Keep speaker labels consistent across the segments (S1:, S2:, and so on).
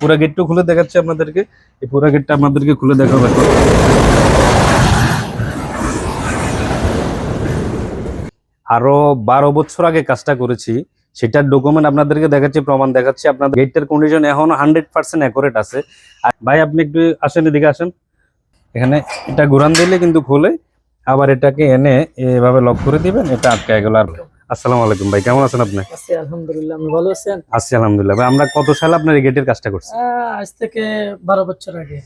S1: পুরো গেটটা খুলে দেখাচ্ছি আপনাদেরকে। এই পুরো গেটটা আপনাদেরকে খুলে দেখাবো এখন। আরও বারো বছর আগে কাজটা করেছি, সেটার ডকুমেন্ট আপনাদেরকে দেখাচ্ছি, প্রমাণ দেখাচ্ছি। আপনাদের গেটটার কন্ডিশন এখন হান্ড্রেড পার্সেন্ট অ্যাকোরেট আছে। ভাই, আপনি একটু আসেন, এদিকে আসেন। এখানে এটা ঘুরান দিলে কিন্তু খুলে, আবার এটাকে এনে এভাবে লক করে দিবেন, এটা আটকায় গেল আর আসসালামু আলাইকুম ভাই কেমন আছেন আপনি?
S2: আছি আলহামদুলিল্লাহ আপনি ভালো আছেন?
S1: আছি আলহামদুলিল্লাহ। ভাই আমরা কত সালে আপনার এই গেটের কাজটা করছি?
S2: আজ থেকে বারো বছর আগে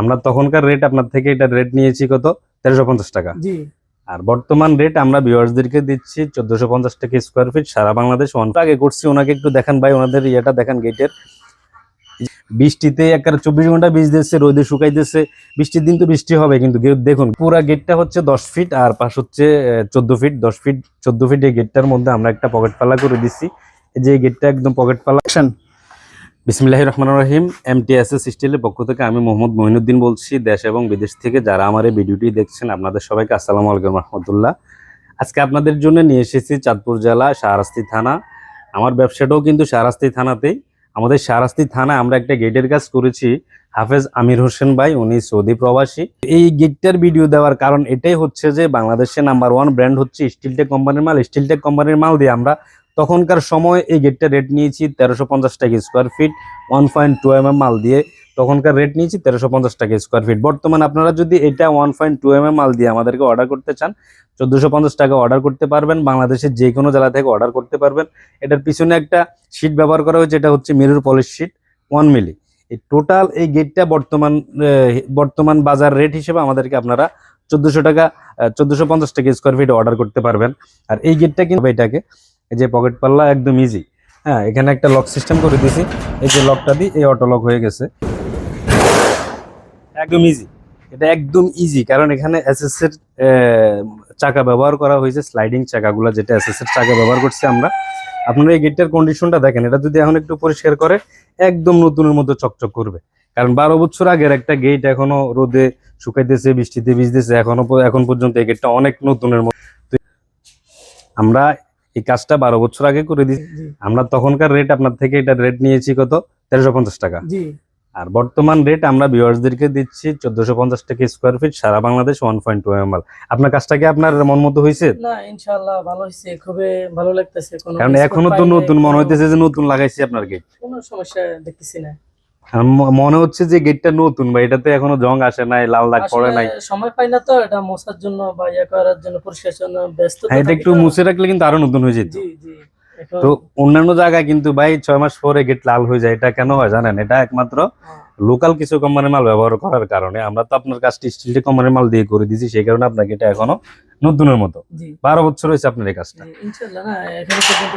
S1: আমরা তখনকার রেট আপনার থেকে এটা রেট নিয়েছি কত? তেরোশো পঞ্চাশ টাকা।
S2: জি।
S1: আর বর্তমান রেট আমরা ভিউয়ার্সদেরকে দিচ্ছি চোদ্দশো পঞ্চাশ টাকা স্কোয়ার ফিট সারা বাংলাদেশ আগে করছি। ওনাকে একটু দেখেন ভাই ওনাদের ইয়েটা দেখেন গেটের বৃষ্টিতে একেবারে চব্বিশ ঘণ্টা বীজ দিচ্ছে রোদে শুকাই দিচ্ছে। বৃষ্টির দিন তো বৃষ্টি হবে কিন্তু দেখুন পুরো গেটটা হচ্ছে দশ ফিট আর পাশ হচ্ছে চোদ্দ ফিট দশ ফিট চোদ্দ ফিট এই গেটটার মধ্যে আমরা একটা পকেট পাল্লা করে দিচ্ছি। এই যে গেটটা একদম পকেট পাল্লা। বিসমিল্লাহ রহমান রহিম এম টি এস এস স্টিলের পক্ষ থেকে আমি মোহাম্মদ মহিনুদ্দিন বলছি দেশ এবং বিদেশ থেকে যারা আমার এই ভিডিওটি দেখছেন আপনাদের সবাইকে আসসালামু আলাইকুম রহমতুল্লাহ। আজকে আপনাদের জন্য নিয়ে এসেছি চাঁদপুর জেলা শাহরাস্তি থানা। আমার ব্যবসাটাও কিন্তু শাহরাস্তি থানাতেই। আমাদের সারাস্তি থানা আমরা একটা গেটের কাজ করেছি। হাফেজ আমির হোসেন ভাই, উনি সৌদি প্রবাসী। এই গেটটার ভিডিও দেওয়ার কারণ এটাই হচ্ছে যে, বাংলাদেশে নাম্বার ওয়ান ব্র্যান্ড হচ্ছে স্টিলটেক কোম্পানির মাল। স্টিলটেক কোম্পানির মাল দিয়ে আমরা তখনকার সময় এই গেটটা রেট নিয়েছি তেরোশো পঞ্চাশ টাকা square feet one point two M মাল দিয়ে। তখনকার রেট নিয়েছি তেরোশো পঞ্চাশ টাকা স্কোয়ার ফিট বর্তমানে আপনারা যদি এটা one point two M M মাল দিয়ে আমাদেরকে অর্ডার করতে চান, চোদ্দোশো পঞ্চাশ টাকা অর্ডার করতে পারবেন, বাংলাদেশের যে কোনো জেলা থেকে অর্ডার করতে পারবেন। এটার পিছনে একটা শিট ব্যবহার করা হয়েছে, এটা হচ্ছে মেরুর পলিশ শিট ওয়ান মিলি এই টোটাল এই গেটটা বর্তমান বর্তমান বাজার রেট হিসেবে আমাদেরকে আপনারা চোদ্দোশো টাকা চোদ্দোশো পঞ্চাশ টাকা স্কোয়ার ফিট অর্ডার করতে পারবেন। আর এই গেটটা কিন্তু এটাকে যে পকেট পাল্লা একদম ইজি হ্যাঁ এখানে একটা লক সিস্টেম করে দিয়েছি। এই যে লকটা দিই এই অটো লক হয়ে গেছে। একদম ইজি এটা একদম ইজি কারণ এখানে এসএস এর আহ, চাকা ব্যবহার করা হয়েছে স্লাইডিং চাকাগুলো যেটা এসএস এর চাকা ব্যবহার করছে আমরা। আপনারা এই গেটটার কন্ডিশনটা দেখেন এটা যদি এখন একটু পরিষ্কার করে একদম নতুনের মতো চকচক করবে। কারণ বারো বছর আগের একটা গেট এখনও রোদে শুকাইতেছে বৃষ্টিতে ভিজতেছে এখনও এখন পর্যন্ত এই গেটটা অনেক নতুনের মতো। আমরা এই কাজটা বারো বছর আগে করে দিই আমরা তখনকার রেট আপনার থেকে এটা রেট নিয়েছি কত? তেরোশো পঞ্চাশ টাকা।
S2: জি।
S1: আর বর্তমান রেট আমরা ভিউয়ার্সদেরকে দিচ্ছি চোদ্দশো পঞ্চাশ টাকা স্কোয়ার ফিট সারা Bangladesh one point two M আপনার কাজটা কি আপনার মন মতো হয়েছে?
S2: না ইনশাআল্লাহ ভালো হয়েছে খুবই ভালো লাগতেছে কোনো
S1: কারণ এখনও তো নতুন মনে হইতেছে যে নতুন লাগাইছি আপনার গেট
S2: কোনো সমস্যা দেখতেছি না।
S1: মনে হচ্ছে যে গেটটা নতুন বা এটাতে এখনও জং আসে নাই লাল দাগ পড়ে নাই।
S2: সময় পাই না তো এটা মোছার জন্য বা ইয়ে করার জন্য পরিষ্কার জন্য ব্যস্ত
S1: হ্যাঁ এটা একটু মুছে রাখলে কিন্তু আরও নতুন হয়ে যেত।
S2: জি জি।
S1: তো অন্যান্য জায়গায় কিন্তু ভাই ছয় মাস পরে গেট লাল হয়ে যায় এটা কেন হয় জানেন? এটা একমাত্র
S2: হ্যাঁ,
S1: লোকাল কিছু কোম্পানির মাল ব্যবহার করার কারণে। আমরা তো আপনার কাজটি স্টিল কোম্পানির মাল দিয়ে করে দিয়েছি সেই কারণে আপনাকে এটা এখনও নতুনের মতো। বারো বছর হয়েছে আপনার এই কাজটা।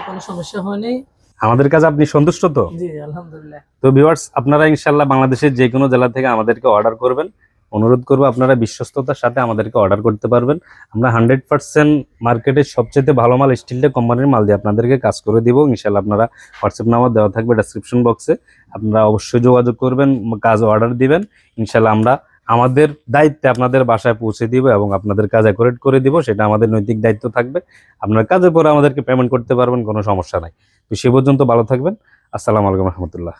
S2: কোনো সমস্যা হয়নি।
S1: আমাদের কাছে আপনি সন্তুষ্ট তো?
S2: জি আলহামদুলিল্লাহ।
S1: তো ভিউয়ার্স আপনারা ইনশাল্লাহ বাংলাদেশের যে কোনো জেলা থেকে আমাদেরকে অর্ডার করবেন। অনুরোধ করব, আপনারা বিশ্বস্ততার সাথে আমাদেরকে অর্ডার করতে পারবেন। আমরা হান্ড্রেড পার্সেন্ট মার্কেটের সবচেয়ে ভালো মাল স্টিলটা কোম্পানির মাল দিয়ে আপনাদেরকে কাজ করে দিব। ইনশাল্লাহ আপনারা হোয়াটসঅ্যাপ নাম্বার দেওয়া থাকবে ডেসক্রিপশন বক্সে আপনারা অবশ্যই যোগাযোগ করবেন, কাজ অর্ডার দিবেন। ইনশাল্লাহ আমরা আমাদের দায়িত্বে আপনাদের বাসায় পৌঁছে দিব এবং আপনাদের কাজ অ্যাকোরেট করে দিব, সেটা আমাদের নৈতিক দায়িত্ব থাকবে। আপনার কাজের পরে আমাদেরকে পেমেন্ট করতে পারবেন, কোনো সমস্যা নাই। তো সে পর্যন্ত ভালো থাকবেন। আসসালামু আলাইকুম রহমতুল্লাহ।